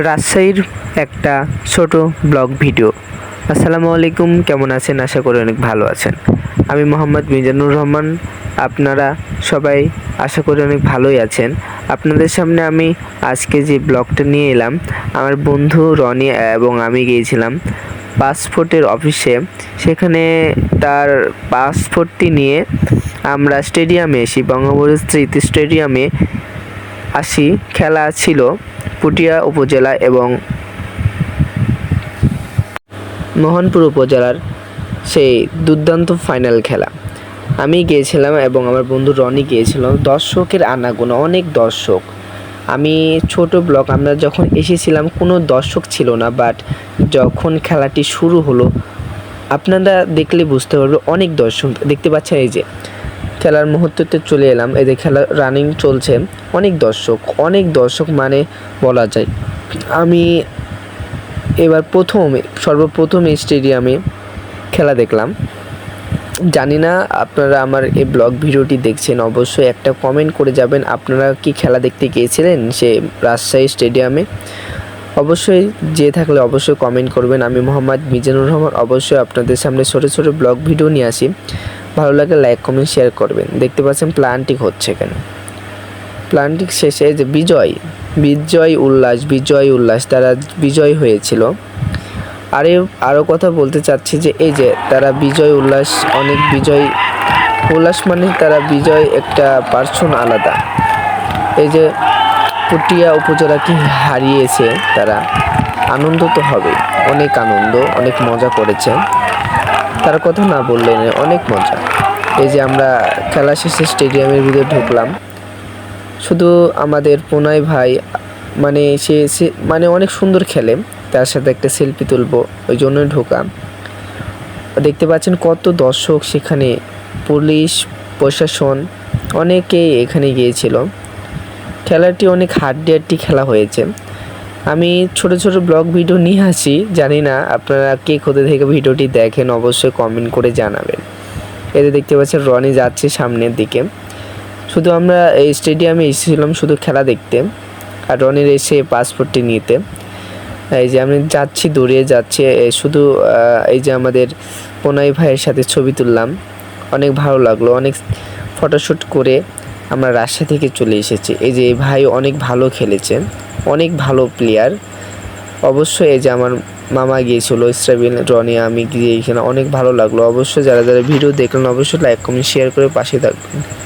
রাজশাহীর একটা ছোট ব্লগ ভিডিও। আসসালামু আলাইকুম, কেমন আছেন? আশা করি অনেক ভালো আছেন। আমি মোহাম্মদ মিজানুর রহমান, আপনারা সবাই আশা করি অনেক ভালোই আছেন। আপনাদের সামনে আমি আজকে যে ব্লগটা নিয়ে এলাম, আমার বন্ধু রনি এবং আমি গিয়েছিলাম পাসপোর্টের অফিসে। সেখানে তার পাসপোর্টটি নিয়ে আমরা স্টেডিয়ামে এসি বঙ্গবন্ধু স্মৃতি স্টেডিয়ামে আসি। খেলা ছিল পুটিয়া উপজেলা এবং মোহনপুর উপজেলার সেই দুর্দান্ত ফাইনাল খেলা। আমি গিয়েছিলাম এবং আমার বন্ধু রনি গিয়েছিল। দর্শকের আনাগোনা, অনেক দর্শক। আমি ছোট ব্লক, আমরা যখন এসেছিলাম, কোনো দর্শক ছিল না বাট যখন খেলাটি শুরু হলো, আপনারা দেখলে বুঝতে পারবে অনেক দর্শক দেখতে পাচ্ছেন এই যে খেলার মুহূর্ততে চলে এলাম। এই যে খেলা রানিং চলছে। অনেক দর্শক অনেক দর্শক মানে বলা যায়। আমি এবার প্রথম, সর্বপ্রথম স্টেডিয়ামে খেলা দেখলাম। জানি না আপনারা আমার এই ব্লগ ভিডিওটি দেখছেন, অবশ্যই একটা কমেন্ট করে যাবেন, আপনারা কি খেলা দেখতে গিয়েছিলেন সে রাজশাহী স্টেডিয়ামে অবশ্যই যে থাকলে অবশ্যই কমেন্ট করবেন। আমি মোহাম্মদ মিজানুর রহমান, অবশ্যই আপনাদের সামনে ছোটো ছোটো ব্লগ ভিডিও নিয়ে আসি। ভালো লাগে লাইক কমেন্ট শেয়ার করবেন। দেখতে পাচ্ছেন প্লান্টিক হচ্ছে এখানে প্লান্টিক শেষে যে বিজয় বিজয় উল্লাস বিজয় উল্লাস, তারা বিজয় হয়েছিল। আরে আরও কথা বলতে চাচ্ছি যে এই যে তারা বিজয় উল্লাস, অনেক বিজয় উল্লাস মানে তারা বিজয় একটা পার্সন আলাদা। এই যে পুটিয়া উপজেলাকে হারিয়েছে তারা। আনন্দ তো হবে অনেক আনন্দ, অনেক মজা করেছে। তার কথা না বললেন অনেক মজা। এই যে আমরা খেলা শেষে স্টেডিয়ামের ভিতরে ঢুকলাম। শুধু আমাদের পোনাই ভাই মানে সে মানে অনেক সুন্দর খেলে। তার সাথে একটা সেলফি তুলবো, ওই জন্যই ঢোকা দেখতে পাচ্ছেন কত দর্শক সেখানে, পুলিশ, প্রশাসন, অনেকেই এখানে গিয়েছিল। খেলাটি অনেক হাড্ডি হাড্ডি খেলা হয়েছে। আমি ছোট ছোট ব্লগ ভিডিও নিয়ে আসি, জানি না আপনারা কে কোথা থেকে ভিডিওটি দেখেন, অবশ্যই কমেন্ট করে জানাবেন। এতে দেখতে পাচ্ছেন, রনি যাচ্ছে সামনের দিকে। শুধু আমরা এই স্টেডিয়ামে এসেছিলাম, শুধু খেলা দেখতে। আর রনির এসে পাসপোর্টটি নিতে। এই যে আমি যাচ্ছি দৌড়িয়ে যাচ্ছি শুধু এই যে আমাদের পোনাই ভাইয়ের সাথে ছবি তুললাম। অনেক ভালো লাগল, অনেক ফটোশ্যুট করে আমরা রাজশাহী থেকে চলে এসেছি। এই যে এই ভাই অনেক ভালো খেলেছে। অনেক ভালো প্লেয়ার অবশ্যই এই যে আমার মামা গিয়েছিল, ইসরাবিল, রনি, আমি গিয়ে এখানে অনেক ভালো লাগল। অবশ্যই যারা যারা ভিডিও দেখলেন, অবশ্যই লাইক কমেন্ট শেয়ার করে পাশে থাকবেন।